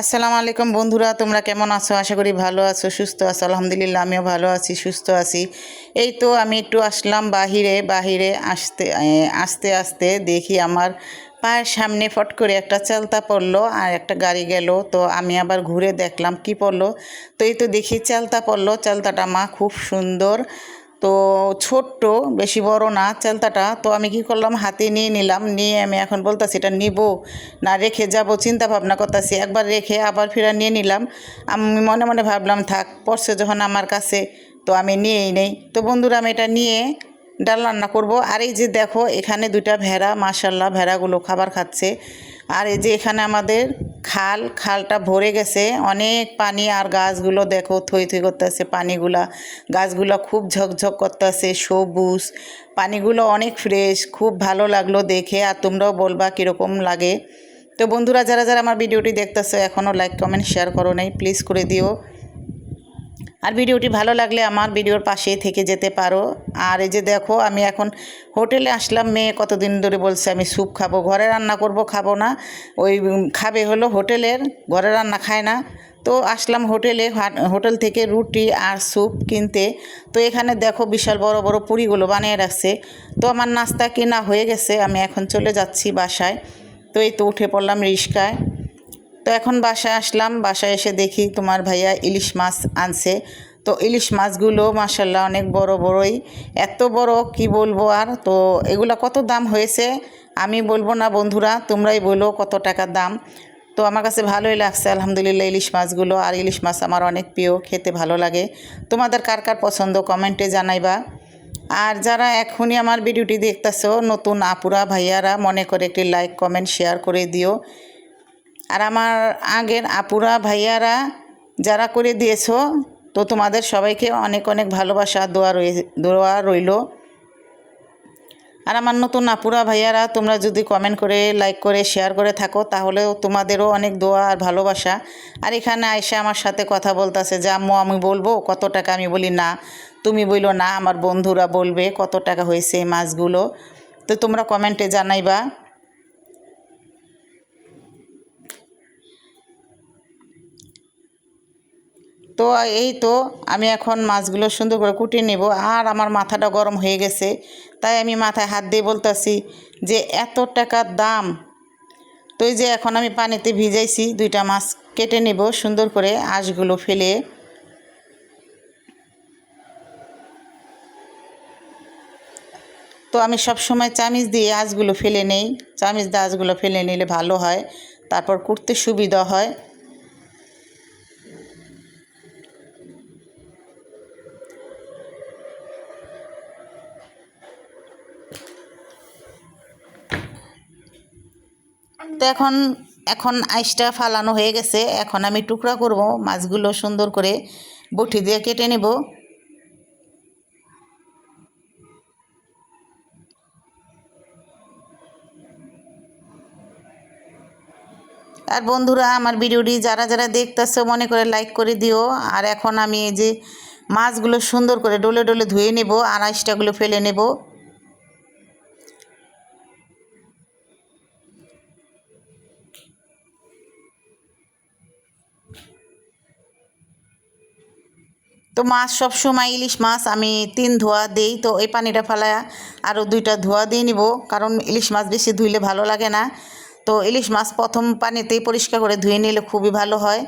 আসসালামু আলাইকুম বন্ধুরা, তোমরা কেমন আছো? আশা করি ভালো আছো, সুস্থ আছো। আলহামদুলিল্লাহ, আমিও ভালো আছি, সুস্থ আছি। এই তো আমি একটু আসলাম বাহিরে বাহিরে আসতে আস্তে আস্তে দেখি আমার পায়ের সামনে ফট করে একটা চালতা পড়ল আর একটা গাড়ি গেল। তো আমি আবার ঘুরে দেখলাম কি পড়ল। তো এই তো দেখি চালতা পড়ল, চালতাটা মা খুব সুন্দর তো ছোট্ট, বেশি বড় না চেলতাটা। তো আমি কি করলাম? হাতে নিয়ে নিলাম, নিয়ে আমি এখন বলতাছি, এটা নিব। না রেখে যাব চিন্তা ভাবনা করতেছি, একবার রেখে আবার ফিরা নিয়ে নিলাম। আমি মনে মনে ভাবলাম, থাক, পড়ছে যখন আমার কাছে। তো আমি নিয়েই নেই। তো বন্ধুরা, আমি এটা নিয়ে ডাল রান্না করব। আর এই যে দেখো, এখানে দুইটা ভেড়া মাশাল্লাহ ভেড়াগুলো খাবার খাচ্ছে। আর এই যে এখানে আমাদের খাল, খালটা ভরে গেছে। অনেক পানি আর গাছগুলো দেখো, থই থই করতেছে পানিগুলা। গাছগুলো খুব ঝকঝক করতেছে, সবুজ। পানিগুলো অনেক ফ্রেশ খুব ভালো লাগল দেখে আর তোমরাও বলবা কীরকম লাগে। তো বন্ধুরা, যারা যারা আমার ভিডিওটি দেখতেছো, এখনও লাইক কমেন্ট শেয়ার করো নাই। প্লিজ করে দিও। আর ভিডিওটি ভালো লাগলে আমার ভিডিওর পাশেই থেকে যেতে পারো। আর এই যে দেখো, আমি এখন হোটেলে আসলাম, মেয়ে কতদিন ধরে বলছে আমি স্যুপ খাব। ঘরে রান্না করব, খাব না। ওই খাবে হলো হোটেলের, ঘরে রান্না খায় না। তো আসলাম হোটেলে হাট- হোটেল থেকে রুটি আর স্যুপ কিনতে। তো এখানে দেখো বিশাল বড় বড় পুরিগুলো বানিয়ে রাখছে। তো আমার নাস্তা কেনা হয়ে গেছে, আমি এখন চলে যাচ্ছি বাসায়। তো এই তো উঠে পড়লাম রিস্কায় এখন বাসায় আসলাম। বাসায় এসে দেখি তোমার ভাইয়া ইলিশ মাছ আনছে। তো ইলিশ মাছগুলো মাসাল্লাহ অনেক বড় বড়ই। এত বড়, কি বলব আর? তো এগুলা কত দাম হয়েছে? আমি বলব না বন্ধুরা, তোমরাই বলো কত টাকা দাম। তো আমার কাছে ভালোই লাগছে, আলহামদুলিল্লাহ, ইলিশ মাছগুলো। আর ইলিশ মাছ আমার অনেক প্রিয়, খেতে ভালো লাগে। তোমাদের কার কার পছন্দ কমেন্টে জানাইবা। আর যারা এখনই আমার ভিডিওটি দেখতেছো, নতুন আপুরা, ভাইয়ারা, মনে করে একটি লাইক, কমেন্ট, শেয়ার করে দিও। আর আমার আগের আপুরা, ভাইয়ারা যারা করে দিয়েছ, তো তোমাদের সবাইকে অনেক অনেক ভালোবাসা, দোয়া রয়ে, দোয়া রইল। আর আমার নতুন আপুরা, ভাইয়ারা, তোমরা যদি কমেন্ট করে লাইক করে শেয়ার করে থাকো, তাহলেও তোমাদেরও অনেক দোয়া আর ভালোবাসা। আর এখানে আইসা আমার সাথে কথা বলতেছে যে, আম্মু, আমি বলব কত টাকা? আমি বলি, না। তুমি বইলো, না। আমার বন্ধুরা বলবে কত টাকা হয়েছে এই মাছগুলো। তো তোমরা কমেন্টে জানাইবা। তো এই তো আমি এখন মাছগুলো সুন্দর করে কুটিয়ে নেব। আর আমার মাথাটা গরম হয়ে গেছে, তাই আমি মাথায় হাত দিয়ে বলতেছি যে এত টাকার দাম। তো এই যে এখন আমি পানিতে ভিজাইছি দুইটা মাছ কেটে নেব সুন্দর করে আঁশগুলো ফেলে। তো আমি সব সময় চামিচ দিয়ে আঁশগুলো ফেলে নেই, চামিচ দিয়ে আঁশগুলো ফেলে নিলে ভালো হয়, তারপর কুটতে সুবিধা হয়। তো এখন এখন আইসটা ফালানো হয়ে গেছে। এখন আমি টুকরা করব, মাছগুলো সুন্দর করে বটি দিয়ে কেটে নেব। আর বন্ধুরা, আমার ভিডিওটি যারা যারা দেখতেছো, মনে করে লাইক করে দিও। আর এখন আমি এই যে মাছগুলো সুন্দর করে ডলে ডলে ধুয়ে নেব আর আইসটাগুলো ফেলে নেব। তো মাছ সব সময় ইলিশ মাছ আমি তিন ধোয়া দেই, তো এই পানিটা ফালায়া আরও দুইটা ধোয়া দিয়ে নিব, কারণ ইলিশ মাছ বেশি ধুইলে ভালো লাগে না। তো ইলিশ মাছ প্রথম পানিতেই পরিষ্কার করে ধুয়ে নিলে খুবই ভালো হয়।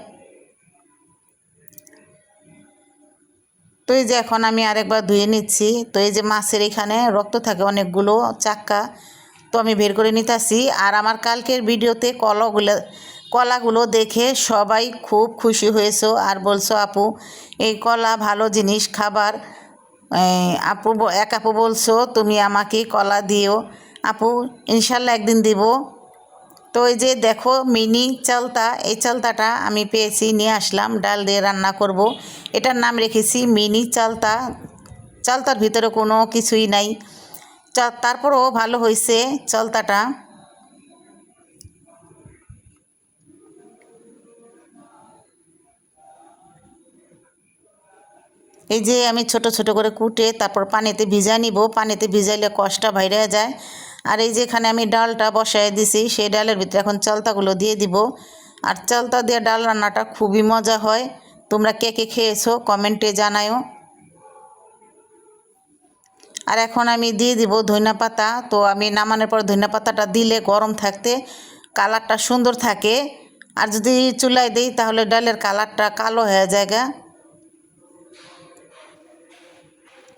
তো এই যে এখন আমি আরেকবার ধুয়ে নিচ্ছি, তো এই যে মাছের এখানে রক্ত থাকে অনেকগুলো চাক্কা, তো আমি বের করে নিতেছি। আর আমার কালকের ভিডিওতে কলাগুলো কলাগুলো দেখে সবাই খুব খুশি হয়েছো আর বলছো, আপু, এই কলা ভালো জিনিস, খাবার। আপু এক আপু বলছো, তুমি আমাকে কলা দিও। আপু, ইনশাল্লাহ একদিন দিব। তো এই যে দেখো মিনি চালতা, এই চালতাটা আমি পেয়েছি, নিয়ে আসলাম, ডাল দিয়ে রান্না করব। এটার নাম রেখেছি মিনি চালতা। চালতার ভিতরে কোনো কিছুই নাই। তারপরও ভালো হয়েছে চালতাটা। এই যে আমি ছোট ছোট করে কুটে তারপর পানিতে ভিজা নিব, পানিতে ভিজাইলে কষটা বাইরে যায়। আর এই যে এখানে আমি ডালটা বসায় দিছি, সেই ডালের ভিতরে এখন চালতাগুলো দিয়ে দিব। আর চালতা দিয়ে ডাল রান্নাটা খুবই মজা হয়। তোমরা কে কে খেয়েছো কমেন্টে জানায়ও। আর এখন আমি দিয়ে দিব ধনিয়া পাতা। তো আমি নামানোর পর ধনিয়া পাতাটা দিলে গরম থাকতে কালারটা সুন্দর থাকে। আর যদি চুলায় দিই তাহলে ডালের কালারটা কালো হয়ে যায়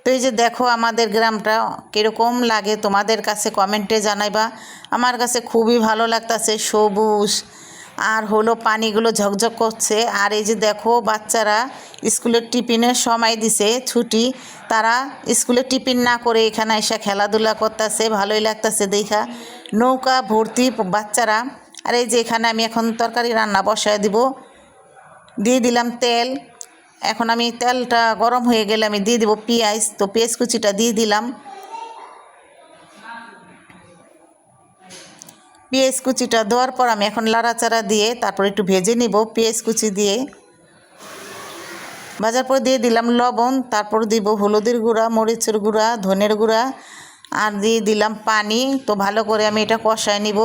তো এই যে দেখো আমাদের গ্রামটা কীরকম লাগে তোমাদের কাছে কমেন্টে জানাইবা। আমার কাছে খুবই ভালো লাগতাছে, সবুজ। আর হলো পানিগুলো ঝকঝক করছে। আর এই যে দেখো বাচ্চারা স্কুলের টিফিনের সময় দিছে ছুটি। তারা স্কুলে টিফিন না করে এখানে এসে খেলাধুলা করতেছে, ভালোই লাগতাছে দেখা। নৌকা ভর্তি বাচ্চারা। আর এই যে এখানে আমি এখন তরকারি রান্না বসায় দিব। দিয়ে দিলাম তেল। এখন আমি তেলটা গরম হয়ে গেলে আমি দিয়ে দিব পেঁয়াজ। তো পেঁয়াজ কুচিটা দিয়ে দিলাম। পেঁয়াজ কুচিটা দেওয়ার পর আমি এখন লাড়াচাড়া দিয়ে তারপর একটু ভেজে নিব পেঁয়াজ কুচি দিয়ে। ভাজার পর দিয়ে দিলাম লবণ, তারপর দিব হলুদের গুঁড়া, মরিচের গুঁড়া, ধনের গুঁড়া, আর দিয়ে দিলাম পানি। তো ভালো করে আমি এটা কষায় নিব।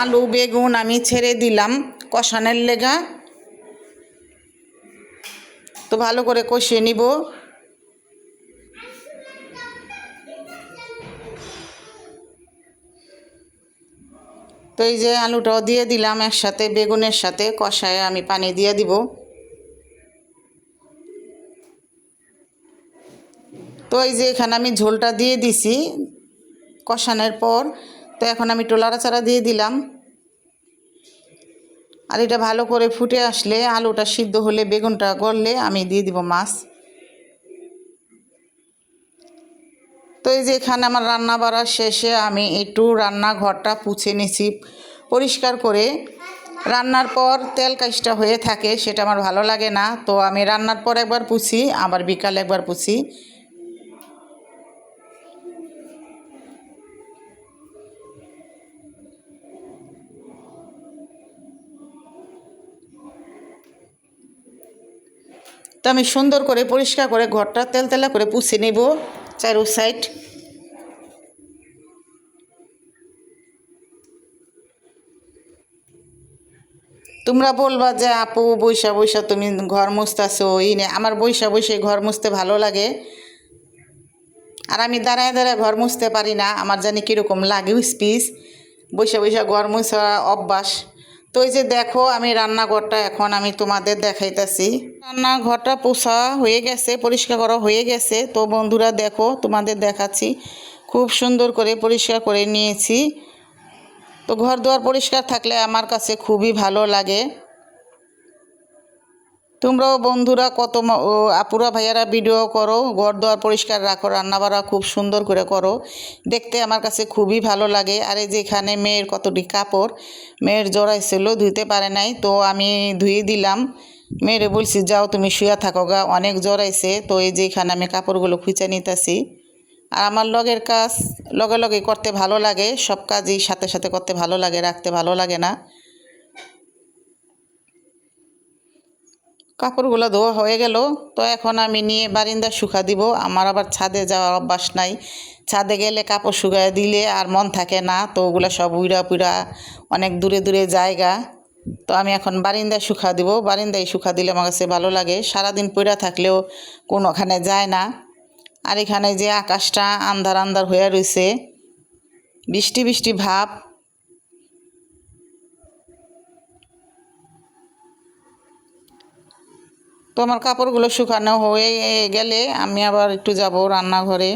আলু, বেগুন আমি ছেড়ে দিলাম কষানের লেগা। তো ভালো করে কষিয়ে নিব। তো এই যে আলুটাও দিয়ে দিলাম একসাথে, বেগুনের সাথে কষায় আমি পানি দিয়ে দিব। তো এই যে এখানে আমি ঝোলটা দিয়ে দিছি কষানোর পর তো এখন আমি একটু চারা দিয়ে দিলাম। আর এটা ভালো করে ফুটে আসলে আলুটা সিদ্ধ হলে, বেগুনটা গড়লে আমি দিয়ে দিব মাছ। তো এই যে এখানে আমার রান্না বাড়ার শেষে আমি একটু রান্নাঘরটা পুছে নিছি পরিষ্কার করে। রান্নার পর তেল কাজটা হয়ে থাকে, সেটা আমার ভালো লাগে না। তো আমি রান্নার পর একবার পুছি, আবার বিকালে একবার পুছি। তো আমি সুন্দর করে, পরিষ্কার করে ঘরটা তেলতেলা করে পুষে নেব চারু সাইড। তোমরা বলবা যে, আপু, বৈশা বৈশা, তুমি ঘর মুছতেছো, এই নে। আমার বৈশা বৈশে ঘর মুছতে ভালো লাগে। আর আমি দাঁড়ায় দাঁড়ায় ঘর মুছতে পারি না, আমার জানি কীরকম লাগে স্পিস বৈশা বৈশা, ঘর মুছা অভ্যাস। তো এই যে দেখো, আমি রান্নাঘরটা এখন আমি তোমাদের দেখাইতেছি। রান্নাঘরটা পোষা হয়ে গেছে, পরিষ্কার করা হয়ে গেছে। তো বন্ধুরা দেখো, তোমাদের দেখাচ্ছি। খুব সুন্দর করে পরিষ্কার করে নিয়েছি। তো ঘর দুয়ার পরিষ্কার থাকলে আমার কাছে খুবই ভালো লাগে। তোমরাও বন্ধুরা কত আপুরা ভাইয়ারা ভিডিও করো, ঘর দুয়ার পরিষ্কার রাখো, রান্নাবাড়া খুব সুন্দর করে করো। দেখতে আমার কাছে খুবই ভালো লাগে। আর এই যে এখানে মেয়ের কতটি কাপড়, মেয়ের জড়াইছিল ধুইতে পারে নাই, তো আমি ধুয়ে দিলাম। মেয়েরে বলছি, যাও তুমি শুয়ে থাকো গা, অনেক জড়াইছে তো এই যে এখানে আমি কাপড়গুলো খুঁচে নিতেছি। আর আমার লগের কাজ, লগে লগে করতে ভালো লাগে, সব কাজই সাথে সাথে করতে ভালো লাগে, রাখতে ভালো লাগে না। কাপড়গুলো ধোয়া হয়ে গেল। তো এখন আমি নিয়ে বারিন্দা শুকা দিব। আমার আবার ছাদে যাওয়ার অভ্যাস নাই। ছাদে গেলে কাপড় শুকায় দিলে আর মন থাকে না। তো ওগুলো সব উইরা পুইরা অনেক দূরে দূরে জায়গা। তো আমি এখন বারিন্দায় শুকা দিব। বারিন্দায় শুকা দিলে আমার কাছে ভালো লাগে। সারাদিন পইরা থাকলেও কোনোখানে যায় না। আর এখানে যে আকাশটা আন্ধার আন্ধার হয়ে রয়েছে বৃষ্টি বৃষ্টি ভাব। তো আমার কাপড়গুলো শুকানো হয়ে গেলে আমি আবার একটু যাব রান্নাঘরে।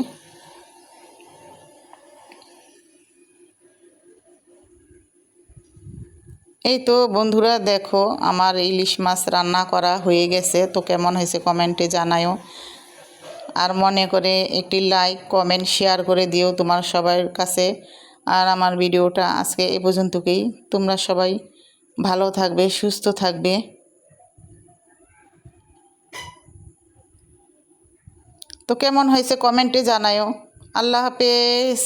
এই তো বন্ধুরা দেখো, আমার ইলিশ মাছ রান্না করা হয়ে গেছে। তো কেমন হয়েছে কমেন্টে জানায়ও আর মনে করে একটি লাইক কমেন্ট শেয়ার করে দিও তোমার সবার কাছে। আর আমার ভিডিওটা আজকে এ পর্যন্তকেই। তোমরা সবাই ভালো থাকবে, সুস্থ থাকবে। তো কেমন হয়েছে কমেন্টে জানায়ও। আল্লাহ হাফেজ।